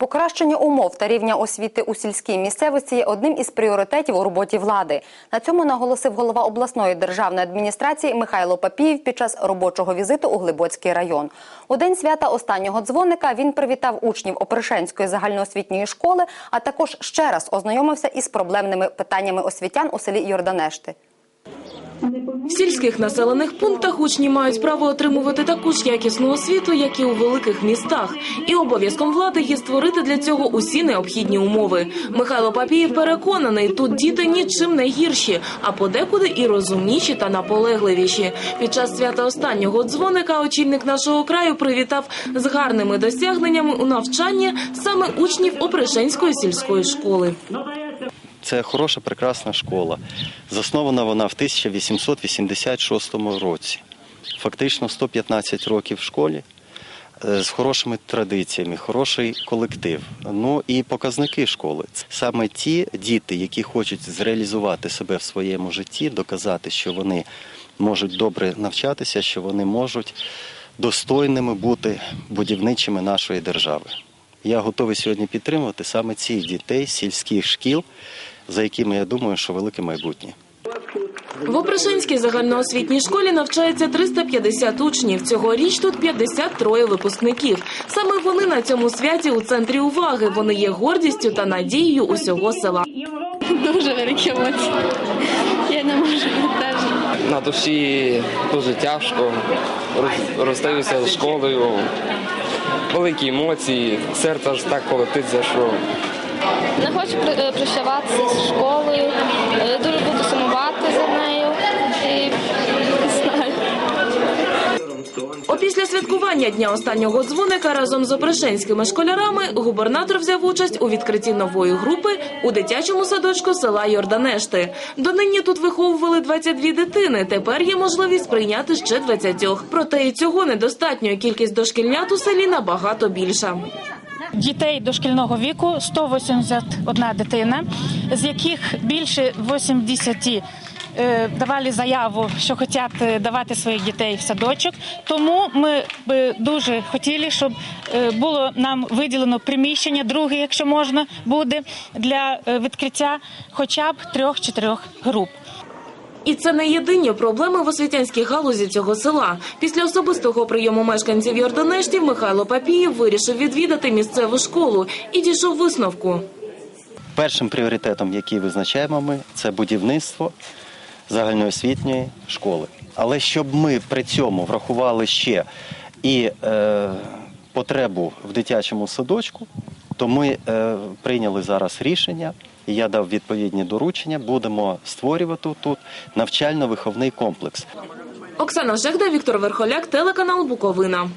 Покращення умов та рівня освіти у сільській місцевості є одним із пріоритетів у роботі влади. На цьому наголосив голова обласної державної адміністрації Михайло Папієв під час робочого візиту у Глибоцький район. У день свята останнього дзвоника він привітав учнів Опришенської загальноосвітньої школи, а також ще раз ознайомився із проблемними питаннями освітян у селі Йорданешти. В сільських населених пунктах учні мають право отримувати таку ж якісну освіту, як і у великих містах. І обов'язком влади є створити для цього усі необхідні умови. Михайло Папієв переконаний, тут діти нічим не гірші, а подекуди і розумніші та наполегливіші. Під час свята останнього дзвоника очільник нашого краю привітав з гарними досягненнями у навчанні саме учнів Опришенської сільської школи. Це хороша, прекрасна школа. Заснована вона в 1886 році. Фактично 115 років в школі е, з хорошими традиціями, хороший колектив. Ну і показники школи. Саме ті діти, які хочуть зреалізувати себе в своєму житті, доказати, що вони можуть добре навчатися, що вони можуть достойними бути будівничими нашої держави. Я готовий сьогодні підтримувати саме цих дітей сільських шкіл, за якими я думаю, що велике майбутнє. В Опришинській загальноосвітній школі навчається 350 учнів. Цьогоріч тут 53 випускників. Саме вони на цьому святі у центрі уваги. Вони є гордістю та надією усього села. Дуже великі емоції. Я не можу теж. На душі дуже тяжко. Роз- Розстаюся з школою. Великі емоції, серце ж так колотиться, що Не хочу е, прощаватися з школою. Е, Дуже буду сумувати за нею. І не. Опісля святкування дня останнього дзвоника разом з опришенськими школярами губернатор взяв участь у відкритті нової групи у дитячому садочку села Йорданешти. Донині тут виховували 22 дитини. Тепер є можливість прийняти ще 20. Проте і цього недостатньо. Кількість дошкільнят у селі набагато більша. Дітей дошкільного віку 181 дитина, з яких більше 80 е, давали заяву, що хочуть е, давати своїх дітей в садочок. Тому ми би дуже хотіли, щоб е, було нам виділено приміщення, друге, якщо можна, буде для відкриття хоча б трьох-чотирьох груп. І це не єдині проблеми в освітянській галузі цього села. Після особистого прийому мешканців Йорданештів Михайло Папієв вирішив відвідати місцеву школу і дійшов висновку. Першим пріоритетом, який визначаємо ми, це будівництво загальноосвітньої школи. Але щоб ми при цьому врахували ще і е, потребу в дитячому садочку, то ми е, прийняли зараз рішення, і я дав відповідні доручення. Будемо створювати тут навчально-виховний комплекс. Оксана Жегда, Віктор Верхоляк, телеканал Буковина.